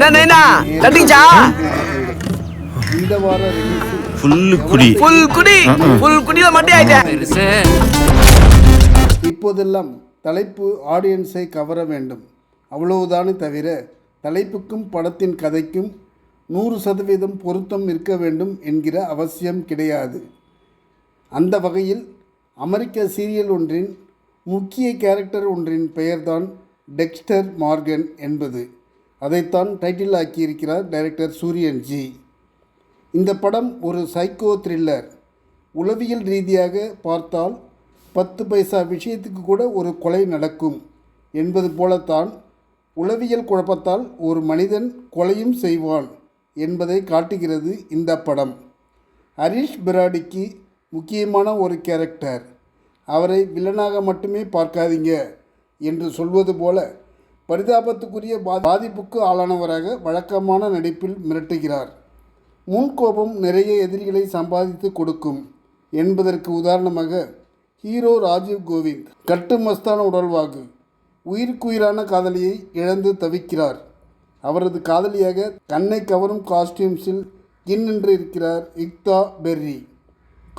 நைனா குடி. ஃபுல் குடி. ஃபுல் குடியில ஆயிட்டேன். இப்போதெல்லாம் தலைப்பு ஆடியன்ஸை கவர வேண்டும். அவ்வளவுதானே தவிர தலைப்புக்கும் படத்தின் கதைக்கும் நூறு சதவீதம் பொருத்தம் இருக்க வேண்டும் என்கிற அவசியம் கிடையாது. அந்த வகையில் அமெரிக்க சீரியல் ஒன்றின் முக்கிய கேரக்டர் ஒன்றின் பெயர்தான் டெக்ஸ்டர் மார்கன் என்பது. அதைத்தான் டைட்டில் ஆக்கியிருக்கிறார் டைரக்டர் சூரியன் ஜி இந்த படம் ஒரு சைக்கோ த்ரில்லர் உளவியல் ரீதியாக பார்த்தால் பத்து பைசா விஷயத்துக்கு கூட ஒரு கொலை நடக்கும் என்பது போலத்தான் உளவியல் குழப்பத்தால் ஒரு மனிதன் கொலையும் செய்வான் என்பதை காட்டுகிறது இந்த படம். ஹரிஷ் பிராடிக்கு முக்கியமான ஒரு கேரக்டர் அவரை வில்லனாக மட்டுமே பார்க்காதீங்க என்று சொல்வது போல பரிதாபத்துக்குரிய பாதிப்புக்கு ஆளானவராக வழக்கமான நடிப்பில் மிரட்டுகிறார். முன்கோபம் நிறைய எதிரிகளை சம்பாதித்து கொடுக்கும் என்பதற்கு உதாரணமாக ஹீரோ ராஜீவ் கோவிந்த் கட்டு மஸ்தான உடல்வாகு உயிருக்குயிரான காதலியை இழந்து தவிக்கிறார். அவரது காதலியாக கண்ணை கவரும் காஸ்டியூம்ஸில் கின் இருக்கிறார் இக்தா பெர்ரி.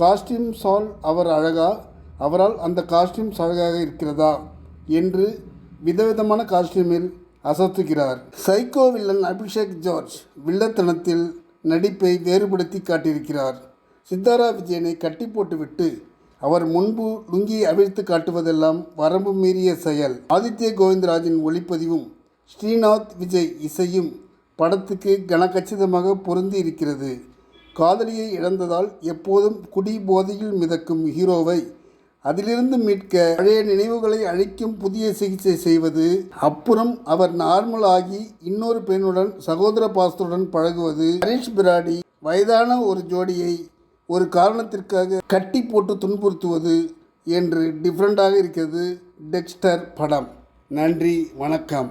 காஸ்டியூம் சால் அவர் அழகா? அவரால் அந்த காஸ்டியூம்ஸ் அழகாக இருக்கிறதா? என்று விதவிதமான காஸ்டியூமில் அசத்துகிறார். சைக்கோ வில்லன் அபிஷேக் ஜார்ஜ் வில்லத்தனத்தில் நடிப்பை வேறுபடுத்தி காட்டியிருக்கிறார். சித்தாரா விஜயனை கட்டி போட்டுவிட்டு அவர் முன்பு லுங்கியை அவிழ்த்து காட்டுவதெல்லாம் வரம்பு மீறிய செயல். ஆதித்ய கோவிந்தராஜின் ஒளிப்பதிவும் ஸ்ரீநாத் விஜய் இசையும் படத்துக்கு கனகச்சிதமாக பொருந்தி இருக்கிறது. காதலியை இழந்ததால் எப்போதும் குடி போதையில் மிதக்கும் ஹீரோவை அதிலிருந்து மீட்க பழைய நினைவுகளை அழிக்கும் புதிய சிகிச்சை செய்வது. அப்புறம் அவர் நார்மல் ஆகி இன்னொரு பெண்ணுடன் சகோதர பாசத்துடன் பழகுவது. ஹரிஷ் பிராடி வயதான ஒரு ஜோடியை ஒரு காரணத்திற்காக கட்டி போட்டு துன்புறுத்துவது என்று டிஃப்ரெண்ட்டாக இருக்கிறது. டெக்ஸ்டர் படம். நன்றி வணக்கம்.